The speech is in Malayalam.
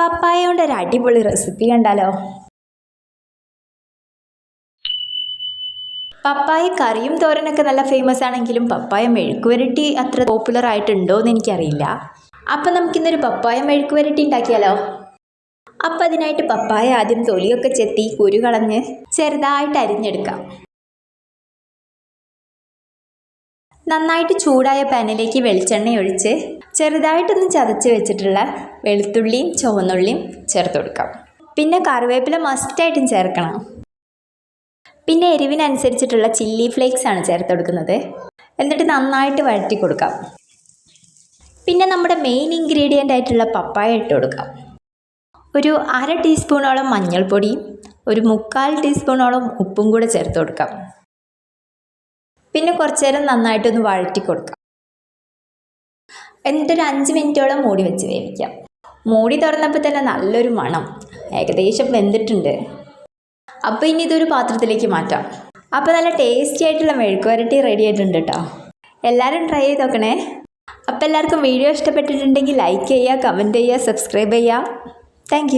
പപ്പായ കൊണ്ട് ഒരു അടിപൊളി റെസിപ്പി കണ്ടാലോ? പപ്പായ കറിയും തോരനൊക്കെ നല്ല ഫേമസ് ആണെങ്കിലും പപ്പായ മെഴുക്കുവരട്ടി അത്ര പോപ്പുലർ ആയിട്ടുണ്ടോ എന്ന് എനിക്കറിയില്ല. അപ്പം നമുക്കിന്നൊരു പപ്പായ മെഴുക്കുവരട്ടി ഉണ്ടാക്കിയാലോ? അപ്പം അതിനായിട്ട് പപ്പായ ആദ്യം തൊലിയൊക്കെ ചെത്തി കുരു കളഞ്ഞ് ചെറുതായിട്ട് അരിഞ്ഞെടുക്കാം. നന്നായിട്ട് ചൂടായ പാനിലേക്ക് വെളിച്ചെണ്ണ ഒഴിച്ച് ചെറുതായിട്ടൊന്ന് ചതച്ച് വെച്ചിട്ടുള്ള വെളുത്തുള്ളിയും ചുവന്നുള്ളിയും ചേർത്ത് കൊടുക്കാം. പിന്നെ കറിവേപ്പില മസ്റ്റായിട്ടും ചേർക്കണം. പിന്നെ എരിവിനനുസരിച്ചിട്ടുള്ള ചില്ലി ഫ്ലേക്സ് ആണ് ചേർത്ത് കൊടുക്കുന്നത്. എന്നിട്ട് നന്നായിട്ട് വഴറ്റി കൊടുക്കാം. പിന്നെ നമ്മുടെ മെയിൻ ഇൻഗ്രീഡിയന്റ് ആയിട്ടുള്ള പപ്പായ ഇട്ട് കൊടുക്കാം. ഒരു അര ടീസ്പൂണോളം മഞ്ഞൾപ്പൊടിയും ഒരു മുക്കാൽ ടീസ്പൂണോളം ഉപ്പും കൂടെ ചേർത്ത് കൊടുക്കാം. പിന്നെ കുറച്ച് നേരം നന്നായിട്ടൊന്ന് വഴറ്റി കൊടുക്കാം. എന്നിട്ടൊരു അഞ്ച് മിനിറ്റോളം മൂടി വെച്ച് വേവിക്കാം മൂടി തുറന്നപ്പോൾ തന്നെ നല്ലൊരു മണം. ഏകദേശം വെന്തിട്ടുണ്ട്. അപ്പോൾ ഇനി ഇതൊരു പാത്രത്തിലേക്ക് മാറ്റാം. അപ്പോൾ നല്ല ടേസ്റ്റി ആയിട്ടുള്ള മെഴുക്കുവരട്ടി റെഡി ആയിട്ടുണ്ട് കേട്ടോ. എല്ലാവരും ട്രൈ ചെയ്ത് നോക്കണേ. അപ്പോൾ എല്ലാവർക്കും വീഡിയോ ഇഷ്ടപ്പെട്ടിട്ടുണ്ടെങ്കിൽ ലൈക്ക് ചെയ്യുക കമന്റ് ചെയ്യുക സബ്സ്ക്രൈബ് ചെയ്യുക. താങ്ക്